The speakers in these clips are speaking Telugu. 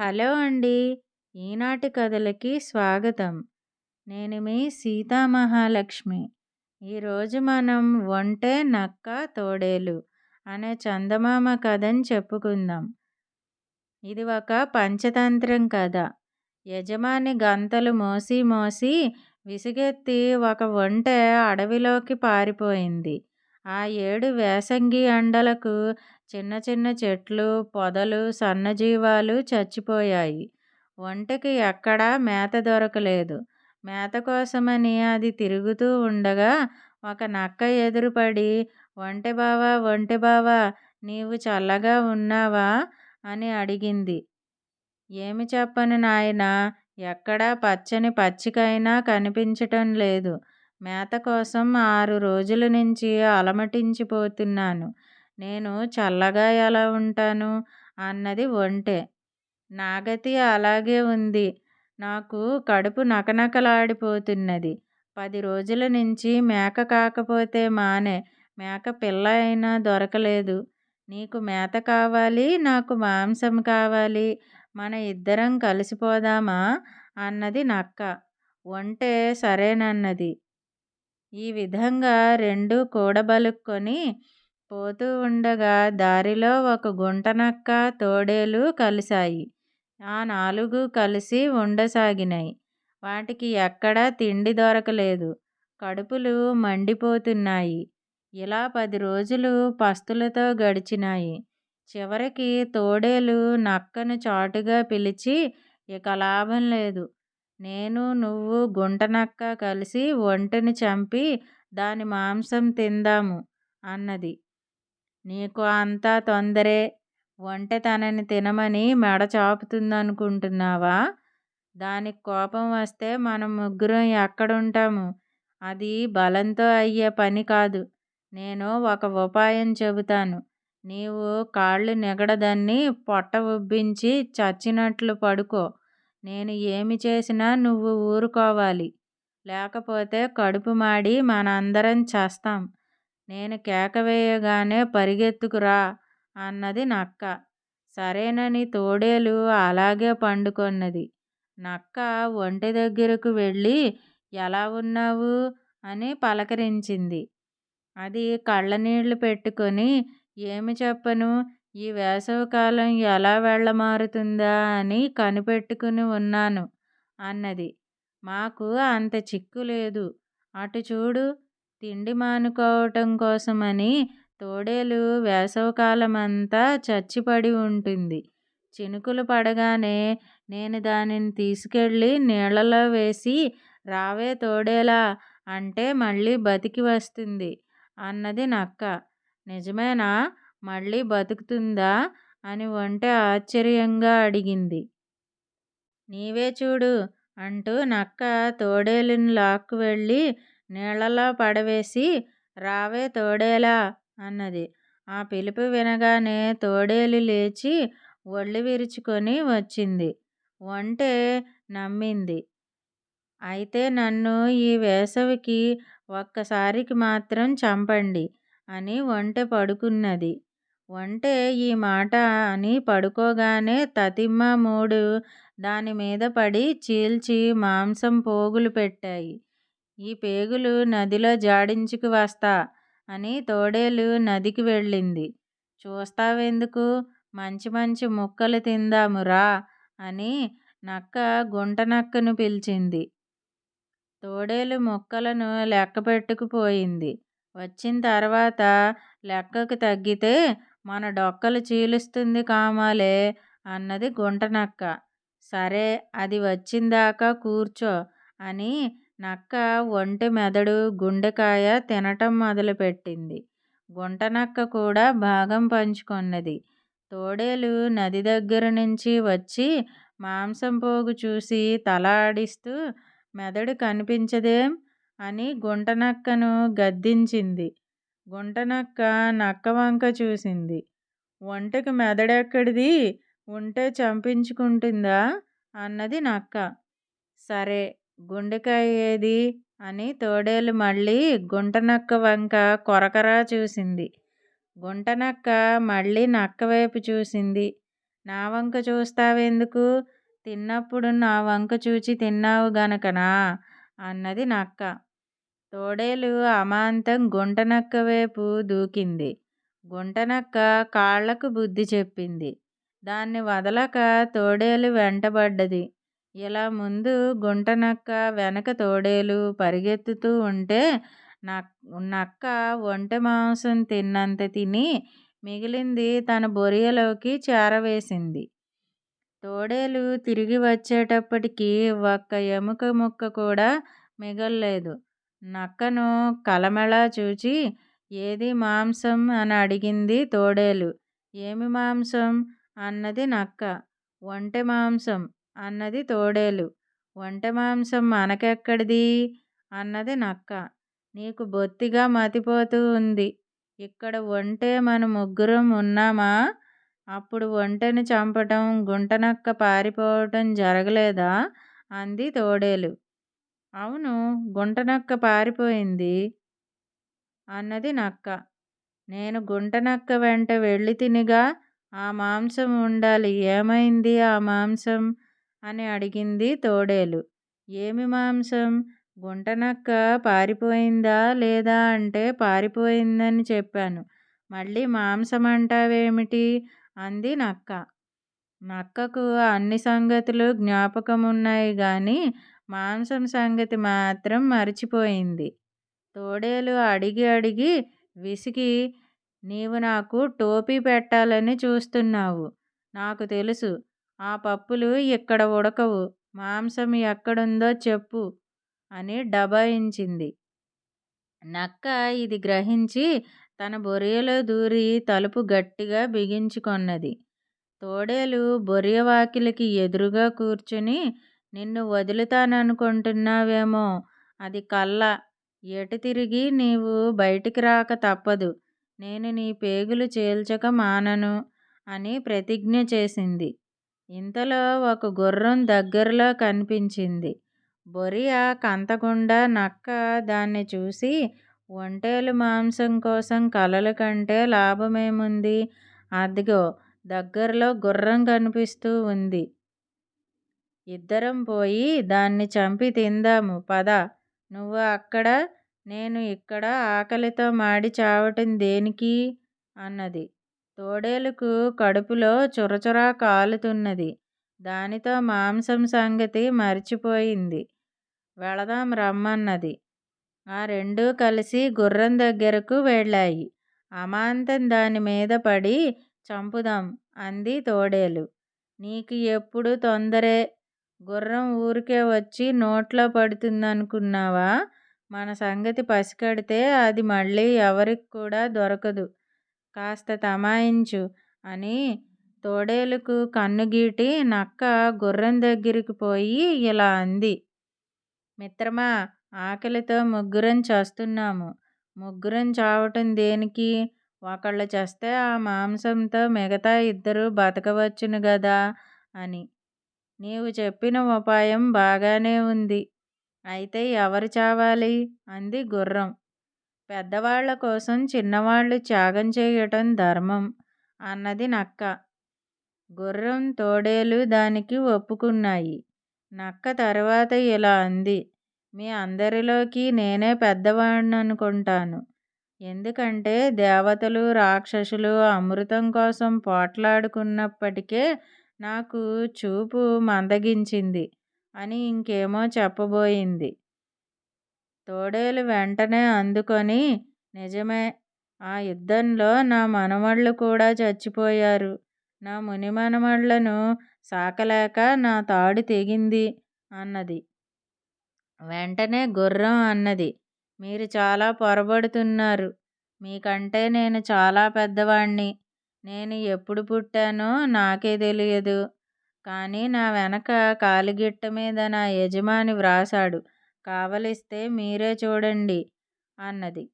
హలో అండి. ఈనాటి కథలకి స్వాగతం. నేను మీ సీతా మహాలక్ష్మి ఈరోజు మనం ఒంటే నక్క తోడేలు అనే చందమామ కథని చెప్పుకుందాం. ఇది ఒక పంచతంత్రం కథ. యజమాని గంతలు మోసి మోసి విసిగెత్తి ఒక ఒంటె అడవిలోకి పారిపోయింది. ఆ ఏడు వేసంగి ఎండలకు చిన్న చిన్న చెట్లు పొదలు సన్నజీవాలు చచ్చిపోయాయి. ఒంటెకి ఎక్కడా మేత దొరకలేదు. మేత కోసమని అది తిరుగుతూ ఉండగా ఒక నక్క ఎదురుపడి ఒంటె బావా ఒంటె బావా నీవు చల్లగా ఉన్నావా? అని అడిగింది. ఏమి చెప్పను నాయనా ఎక్కడా పచ్చని పచ్చికైనా కనిపించటం లేదు. మేత కోసం ఆరు రోజుల నుంచి అలమటించిపోతున్నాను. నేను చల్లగా ఎలా ఉంటాను అన్నది ఒంటె. నాగతి అలాగే ఉంది. నాకు కడుపు నకనకలాడిపోతున్నది. పది రోజుల నుంచి మేక కాకపోతే మానే. మేక పిల్ల అయినా దొరకలేదు. నీకు మేత కావాలి నాకు మాంసం కావాలి మన ఇద్దరం కలిసిపోదామా అన్నది నక్క. ఒంటె సరేనన్నది. ఈ విధంగా రెండు కూడబలుక్కొని పోతూ ఉండగా దారిలో ఒక గుంటనక్క తోడేలు కలిశాయి. ఆ నాలుగు కలిసి ఉండసాగినాయి. వాటికి ఎక్కడా తిండి దొరకలేదు. కడుపులు మండిపోతున్నాయి. ఇలా పది రోజులు పస్తులతో గడిచినాయి. చివరికి తోడేలు నక్కను చాటుగా పిలిచి ఇక లాభం లేదు. నేను నువ్వు గుంటనక్క కలిసి ఒంటెని చంపి దాని మాంసం తిందాము అన్నది. నీకు అంతా తొందరే. ఒంటె తనని తినమని మెడ చాపుతుందనుకుంటున్నావా? దానికి కోపం వస్తే మనం ముగ్గురం ఎక్కడుంటాము? అది బలంతో అయ్యే పని కాదు. నేను ఒక ఉపాయం చెబుతాను. నీవు కాళ్ళు నిగడదన్ని పొట్ట ఉబ్బించి చచ్చినట్లు పడుకో. నేను ఏమి చేసినా నువ్వు ఊరుకోవాలి. లేకపోతే కడుపు మాడి మనందరం చేస్తాం. నేను కేక వేయగానే పరిగెత్తుకురా అన్నది నక్క. సరేనని తోడేలు అలాగే పండుకొన్నది. నక్క ఒంటె దగ్గరకు వెళ్ళి ఎలా ఉన్నావు? అని పలకరించింది. అది కళ్ళనీళ్ళు పెట్టుకొని ఏమి చెప్పను? ఈ వేసవికాలం ఎలా వెళ్ళమారుతుందా అని కనిపెట్టుకుని ఉన్నాను అన్నది. మాకు అంత చిక్కు లేదు. అటు చూడు తిండి మానుకోవటం కోసమని తోడేలు వేసవికాలమంతా చచ్చిపడి ఉంటుంది. చినుకులు పడగానే నేను దానిని తీసుకెళ్ళి నీళ్ళలో వేసి రావే తోడేలా అంటే మళ్ళీ బతికి వస్తుంది అన్నది నక్క. నిజమేనా? మళ్ళీ బతుకుతుందా? అని ఒంటె ఆశ్చర్యంగా అడిగింది. నీవే చూడు అంటూ నక్క తోడేలుని లాక్కు వెళ్ళి నీళ్ళలో పడవేసి రావే తోడేలా అన్నది. ఆ పిలుపు వినగానే తోడేలు లేచి ఒళ్ళు విరుచుకొని వచ్చింది. ఒంటె నమ్మింది. అయితే నన్ను ఈ వేసవికి ఒక్కసారికి మాత్రం చంపండి అని ఒంటె పడుకున్నది. ఒంటె ఈ మాట అని పడుకోగానే తతిమ్మ మూడు దాని మీద పడి చీల్చి మాంసం పోగులు పెట్టాయి. ఈ పేగులు నదిలో జాడించుకు వస్తా అని తోడేలు నదికి వెళ్ళింది. చూస్తావెందుకు? మంచి మంచి ముక్కలు తిందామురా అని నక్క గుంటనక్కను పిలిచింది. తోడేలు ముక్కలను లెక్క పెట్టుకుపోయింది వచ్చిన తర్వాత లెక్కకు తగ్గితే మన డొక్కలు చీలుస్తుంది కామాలే అన్నది గుంటనక్క సరే అది వచ్చిందాకా కూర్చో అని నక్క ఒంటె మెదడు గుండెకాయ తినటం మొదలుపెట్టింది. గుంటనక్క కూడా భాగం పంచుకొన్నది. తోడేలు నది దగ్గర నుంచి వచ్చి మాంసం పోగు చూసి తల ఆడిస్తూ మెదడు కనిపించదేం? అని గుంటనక్కను గద్దించింది. గుంటనక్క నక్క వంక చూసింది. ఒంటెకి మెదడెక్కడిది? ఉంటే చంపించుకుంటుందా? అన్నది నక్క. సరే గుండెకాయ ఏది అని తోడేలు మళ్ళీ గుంటనక్క వంక కొరకరా చూసింది. గుంటనక్క మళ్ళీ నక్క వైపు చూసింది. నా వంక చూస్తావెందుకు? తిన్నప్పుడు నా వంక చూచి తిన్నావు గనకనా? అన్నది నక్క. తోడేలు అమాంతం గుంటనక్క వైపు దూకింది. గుంటనక్క కాళ్ళకు బుద్ధి చెప్పింది. దాన్ని వదలక తోడేలు వెంటబడ్డది. ఇలా ముందు గుంటనక్క వెనక తోడేలు పరిగెత్తుతూ ఉంటే నక్క ఒంటె మాంసం తిన్నంత తిని మిగిలింది తన బొరియలోకి చేరవేసింది. తోడేలు తిరిగి వచ్చేటప్పటికి ఒక్క ఎముక ముక్క కూడా మిగల్లేదు. నక్కను కలమెలా చూచి ఏది మాంసం? అని అడిగింది తోడేలు. ఏమి మాంసం? అన్నది నక్క. ఒంటె మాంసం. అన్నది తోడేలు. ఒంటె మాంసం మనకెక్కడిది? అన్నది నక్క. నీకు బొత్తిగా మతిపోతూ ఉంది. ఇక్కడ ఒంటే మన ముగ్గురం ఉన్నామా? అప్పుడు ఒంటెను చంపటం గుంటనక్క పారిపోవటం జరగలేదా? అంది తోడేలు. అవును గుంటనక్క పారిపోయింది అన్నది నక్క. నేను గుంటనక్క వెంట వెళ్ళి తినిగా ఆ మాంసం ఉండాలి. ఏమైంది ఆ మాంసం? అని అడిగింది తోడేలు. ఏమి మాంసం? గుంటనక్క పారిపోయిందా లేదా అంటే పారిపోయిందని చెప్పాను. మళ్ళీ మాంసం అంటావేమిటి అంది నక్క. నక్కకు అన్ని సంగతులు జ్ఞాపకమున్నాయి కానీ మాంసం సంగతి మాత్రం మర్చిపోయింది. తోడేలు అడిగి అడిగి విసిగి నీవు నాకు టోపీ పెట్టాలని చూస్తున్నావు. నాకు తెలుసు. ఆ పప్పులు ఇక్కడ ఉడకవు మాంసం ఎక్కడుందో చెప్పు అని డబాయించింది. నక్క ఇది గ్రహించి తన బొరియలో దూరి తలుపు గట్టిగా బిగించుకొన్నది. తోడేలు బొరియ వాకిలికి ఎదురుగా కూర్చుని నిన్ను వదులుతాననుకుంటున్నావేమో అది కళ్ళ ఎటు తిరిగి నీవు బయటికి రాక తప్పదు నేను నీ పేగులు చేల్చక మానను అని ప్రతిజ్ఞ చేసింది. ఇంతలో ఒక గుర్రం దగ్గరలో కనిపించింది. బొరియా కంతకుండా నక్క దాన్ని చూసి ఒంటేలు మాంసం కోసం కలలు కంటే లాభమేముంది? అదిగో దగ్గరలో గుర్రం కనిపిస్తూ ఉంది. ఇద్దరం పోయి దాన్ని చంపి తిందాము పద. నువ్వు అక్కడ నేను ఇక్కడ ఆకలితో మాడి చావటం దేనికి అన్నది. తోడేలుకు కడుపులో చురచురా కాలుతున్నది. దానితో మాంసం సంగతి మర్చిపోయింది. వెళదాం రమ్మన్నది. ఆ రెండూ కలిసి గుర్రం దగ్గరకు వెళ్ళాయి. అమాంతం దాని మీద పడి చంపుదాం అంది తోడేలు. నీకు ఎప్పుడు తొందరే. గుర్రం ఊరికే వచ్చి నోట్లో పడుతుందనుకున్నావా? మన సంగతి పసికడితే అది మళ్ళీ ఎవరికి కూడా దొరకదు. కాస్త తమాయించు అని తోడేలుకు కన్నుగీటి నక్క గుర్రం దగ్గరికి పోయి ఇలా అంది. మిత్రమా ఆకలితో ముగ్గురం చస్తున్నాము. ముగ్గురం చావటం దేనికి? ఒకళ్ళు చస్తే ఆ మాంసంతో మిగతా ఇద్దరు బతకవచ్చును గదా అని. నీవు చెప్పిన ఉపాయం బాగానే ఉంది. అయితే ఎవరు చావాలి? అంది గుర్రం. పెద్దవాళ్ళ కోసం చిన్నవాళ్ళు త్యాగం చేయటం ధర్మం అన్నది నక్క. గుర్రం తోడేలు దానికి ఒప్పుకున్నాయి. నక్క తర్వాత ఇలా అంది మీ అందరిలోకి నేనే పెద్దవాణ్ణనుకుంటాను ఎందుకంటే దేవతలు రాక్షసులు అమృతం కోసం పోట్లాడుకున్నప్పటికే నాకు చూపు మందగించింది అని ఇంకేమో చెప్పబోయింది. తోడేలు వెంటనే అందుకొని నిజమే ఆ యుద్ధంలో నా మనమళ్ళు కూడా చచ్చిపోయారు. నా ముని మనమళ్ళను సాకలేక నా తాడు తెగింది అన్నది. వెంటనే గుర్రం అన్నది. మీరు చాలా పొరబడుతున్నారు. మీకంటే నేను చాలా పెద్దవాణ్ణి. నేను ఎప్పుడు పుట్టానో నాకే తెలియదు. కానీ నా వెనక కాలిగిట్ట మీద నా యజమాని వ్రాసాడు కావలిస్తే మీరే చూడండి అన్నది.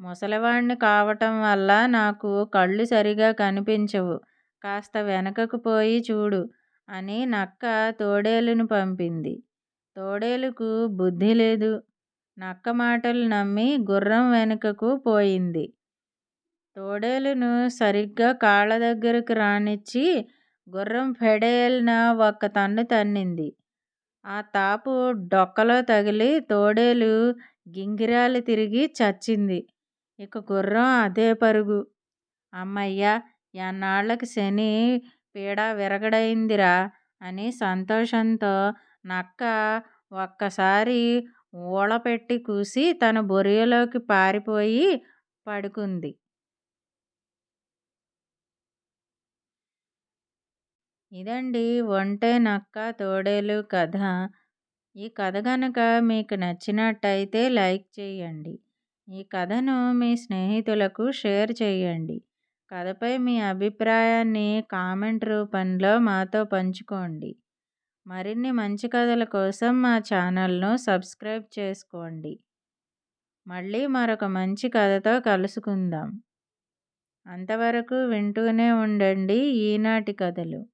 ముసలివాణ్ణి కావటం వల్ల నాకు కళ్ళు సరిగా కనిపించవు. కాస్త వెనకకు పోయి చూడు అని నక్క తోడేలును పంపింది. తోడేలుకు బుద్ధి లేదు. నక్క మాటలు నమ్మి గుర్రం వెనుకకు పోయింది. తోడేలును సరిగ్గా కాళ్ళ దగ్గరకు రానిచ్చి గుర్రం ఫెడేల్న ఒక్క తన్ను తన్నింది. ఆ తాపు డొక్కలో తగిలి తోడేలు గింగిరాలు తిరిగి చచ్చింది. ఇక గుర్రం అదే పరుగు. అమ్మయ్య ఎన్నాళ్ళకి శని పీడ విరగడయిందిరా అని సంతోషంతో నక్క ఒక్కసారి ఊళపెట్టి కూసి తన బొరియలోకి పారిపోయి పడుకుంది. ఇదండి ఒంటె నక్క తోడేలు కథ. ఈ కథ గనక మీకు నచ్చినట్టయితే లైక్ చేయండి. ఈ కథను మీ స్నేహితులకు షేర్ చేయండి. కథపై మీ అభిప్రాయాన్ని కామెంట్ రూపంలో మాతో పంచుకోండి. మరిన్ని మంచి కథల కోసం మా ఛానల్ను సబ్స్క్రైబ్ చేసుకోండి. మళ్ళీ మరొక మంచి కథతో కలుసుకుందాం. అంతవరకు వింటూనే ఉండండి ఈనాటి కథలు.